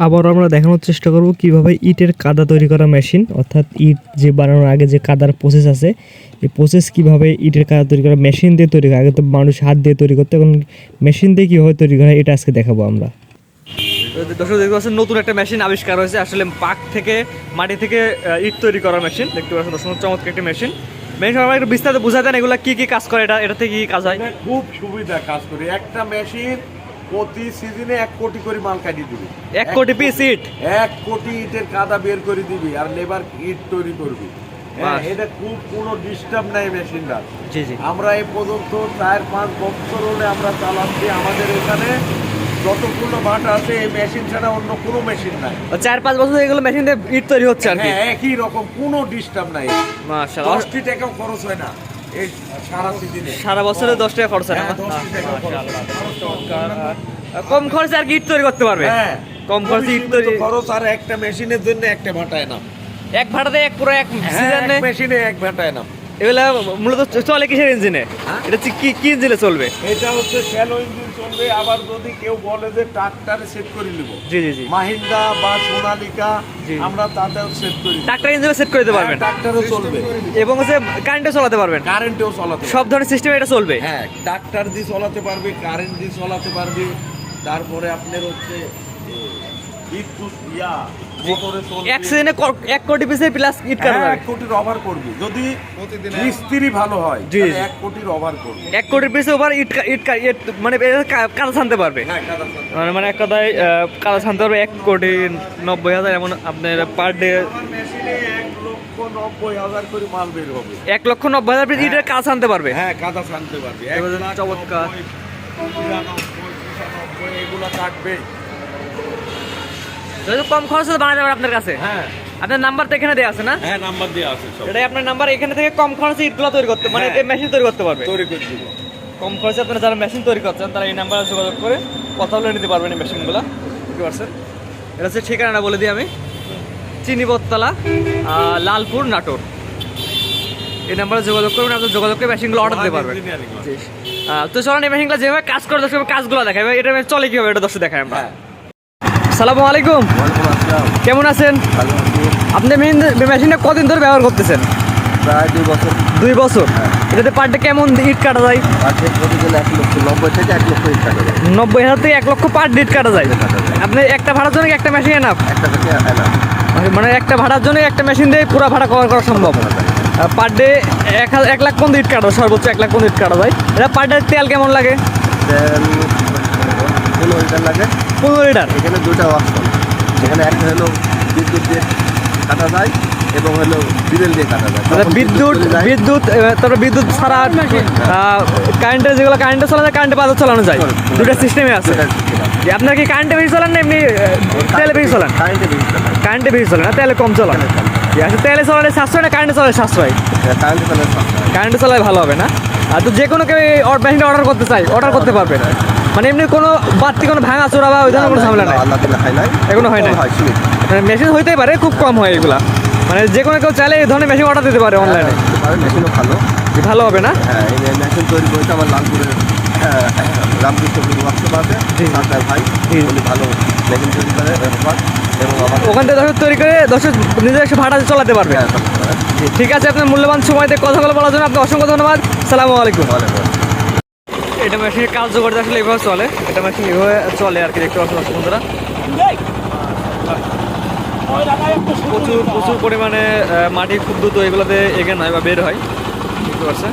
আবার আমরা দেখানোর চেষ্টা করব কীভাবে ইটের কাদা তৈরি করা মেশিন অর্থাৎ ইট যে বানানোর আগে যে কাদার প্রসেস আছে এই প্রসেস কীভাবে ইটের কাদা তৈরি করা মেশিন দিয়ে তৈরি করে আগে তো মানুষ হাত দিয়ে তৈরি করতে এখন মেশিন দিয়ে কীভাবে তৈরি করা হয় এটা আজকে দেখাবো আমরা। দর্শক দেখতে পাচ্ছেন নতুন একটা মেশিন আবিষ্কার হয়েছে আসলে পাক থেকে মাটি থেকে ইট তৈরি করা মেশিন দেখতে পাচ্ছেন দর্শক চমৎকার একটা মেশিন মেশিন আমার একটু বিস্তারিত বুঝা দেন এগুলো কি কি কাজ করে এটা এটা থেকে কি কাজ হয়? খুব সুবিধা কাজ করে। একটা মেশিন প্রতি সিজনে এক কোটি করে মাল কাটিয়ে দিবি। এক কোটি piece ইট? এক কোটি ইটের কাদা বের করে দিবি আর লেবার ইট তৈরি করবি। হ্যাঁ, এটা খুব কোনো ডিস্টার্ব নাই মেশিনটা জি জি। আমরা এই পর্যন্ত চার পাঁচ বছর হলে আমরা চালাচ্ছি। আমাদের এখানে যতগুলো ভাটা আছে এই মেশিন ছাড়া অন্য কোনো মেশিন নাই। চার পাঁচ বছর এগুলো মেশিন দিয়ে ইট তৈরি হচ্ছে আর কি? হ্যাঁ একই রকম কোনো ডিস্টার্ব নাই। মাশাআল্লাহ। টাকাও খরচ হয় না। সারা বছরে দশ টাকা খরচ হয় হ্যাঁ, 10 টাকা খরচ। মাশাআল্লাহ। কম খরচে আর কি ইট তৈরি করতে পারবে? হ্যাঁ। কম খরচে ইট তৈরি খরচ আর একটা মেশিনের জন্য একটা ভাটায় না এক ভাটাতে এক পুরো এক হ্যাঁ, এক মেশিনে এক ভাটায় না এগুলা মূলত চলে কিসের ইঞ্জিনে হ্যাঁ? এটা হচ্ছে কি কি ইঞ্জিনে চলবে? এটা হচ্ছে শ্যালো ইঞ্জিন চলবে। আবার যদি কেউ বলে যে ট্রাক্টরে সেট করে নিব জি জি জি। মাহিন্দ্রা বা সোনালিকা। আমরা তাতেও সেট করি ট্রাক্টর ইঞ্জিনে সেট করে দিতে পারবেন। ট্রাক্টরও চলবে। এবং হচ্ছে কারেন্টে চালাতে পারবেন। কারেন্টেও চালাতে সব ধরনের সিস্টেম এটা চলবে। হ্যাঁ ট্রাক্টর দিয়ে চালাতে পারবে কারেন্ট দিয়ে চালাতে পারবে। তারপরে আপনার হচ্ছে এ, বিদ্যুৎ ইয়া মোটরে চলবে এক এক কোটি পিসের প্লাস ইট কাটা হ্যাঁ, এক কোটির ওভার করবি। যদি মিস্ত্রি ভালো হয় জি, এক কোটির ওভার করবি। এক কোটি পিসের ইট মানে কাদা ছানতে পারবে। হ্যাঁ। মানে মানে এক কথায় আহ, কাদা ছানতে পারবে এক কোটি নব্বই হাজার এমন আপনার পার ডে এক লক্ষ নব্বই হাজার করে মাল বের হবে। এক লক্ষ নব্বই হাজার পিস ইটের কাদা ছানতে পারবে। হ্যাঁ কাদা পারবি। এবার চমৎকার। এগুলো কাটবে। যদি কম খরচে পারবে আপনার কাছে। হ্যাঁ। আপনার নাম্বার তো এখানে দেওয়া আছে না? হ্যাঁ নাম্বার দিয়ে আছে সব। এটাই আপনার নাম্বার এখানে থেকে কম খরচে ইটগুলো তৈরি করতে মানে হ্যাঁ। মেশিন তৈরি করতে পারবে। তৈরি করে দিব। কম খরচে আপনারা যারা মেশিন তৈরি করছেন তারা এই নাম্বারে যোগাযোগ করে কথা বলে নিতে পারবেন এই মেশিনগুলো বুঝতে পারছেন? এটা হচ্ছে ঠিকানাটা বলে দিই আমি। চিনিবতলা লালপুর নাটোর। এই নাম্বারে যোগাযোগ করবেন আপনার যোগাযোগ করে মেশিনগুলো অর্ডার দিতে পারবেন। তো চলেন এই মেশিনগুলো যেভাবে কাজ করে দর্শক কাজগুলো দেখাবে এটা চলে কীভাবে এটা দর্শক দেখায় আমরা। হ্যাঁ সালামু আলাইকুম কেমন আছেন? আপনি মেশিনটা কদিন ধরে ব্যবহার করতেছেন? প্রায় দুই বছর। দুই বছর। এটাতে পার ডে কেমন ইট কাটা যায়? নব্বই থেকে এক লক্ষ ইট কাটা নব্বই হাজার থেকে এক লক্ষ পার ডেট কাটা যায়। আপনি একটা ভাড়ার জন্য একটা মেশিন এনাফ থেকে মানে একটা ভাড়ার জন্য একটা মেশিন দিয়ে পুরো ভাড়া কভার করা সম্ভব। পার ডে এক এক লাখ পর্যন্ত ইট কাটা সর্বোচ্চ এক লাখ পর্যন্ত ইট কাটা যায়। এটা পার ডে তেল কেমন লাগে? তেল লাগে। পনেরো লিটার। এখানে দুটো অপশন এখানে একটা হলো বিদ্যুৎ দিয়ে কাটা যায় এবং হলো ডিজেল দিয়ে কাটা যায়। মানে বিদ্যুৎ বিদ্যুৎ তারপরে বিদ্যুৎ ছাড়া কারেন্টের যেগুলো কারেন্টে চালানো কারেন্টে বাজার চালানো যায়। দুটো সিস্টেমে আছে। আপনার কি কারেন্টে বেশি চালান না এমনি তেলে বেশি চালান? কারেন্টে বেশি চালায়। কারেন্টে বেশি চলে না তেলে কম চলান। আছে তেলে চালালে সাশ্রয় না কারেন্টে চালালে সাশ্রয়? কারেন্টে চালালে সস্তা কারেন্টে চালালে ভালো হবে না? আর তো যে কোনো কেউ মেশিনটা অর্ডার করতে চাই অর্ডার করতে পারবে মানে এমনি কোনো বাড়তি কোনো ভাঙা চোরা বা ওই ধরনের কোনো ঝামেলা নাই? হয় এখনও হয় না হয় সীমিত। মেশিন হইতেই পারে খুব কম হয় এগুলা। মানে যে কোনো কেউ চাইলে এই ধরনের মেশিন অর্ডার দিতে পারে অনলাইনে হ্যাঁ, মেশিনও ভালো ভালো হবে না? হ্যাঁ মেশিন তৈরি করেছে আমার লালপুরের হ্যাঁ, রামকৃষ্ণ ভাই উনি ভালো মেশিন তৈরি করে এবং ওখান থেকে দর্শক তৈরি করে দর্শক নিজের একটু ভাড়া চালাতে পারবে। হ্যাঁ, ঠিক আছে আপনার মূল্যবান সময় দিয়ে কথাগুলো বলার জন্য আপনাকে অসংখ্য ধন্যবাদ। সালামু আলাইকুম। এটা মেশিনের কার্যকরতা আসলে এভাবে চলে। এটা মেশিন এভাবে চলে আর কি, দেখতে পাচ্ছেন বন্ধুরা। প্রচুর প্রচুর পরিমাণে মাটি খুব দ্রুত এগুলোতে এগে নয় বা বের হয়। দেখতে পাচ্ছেন?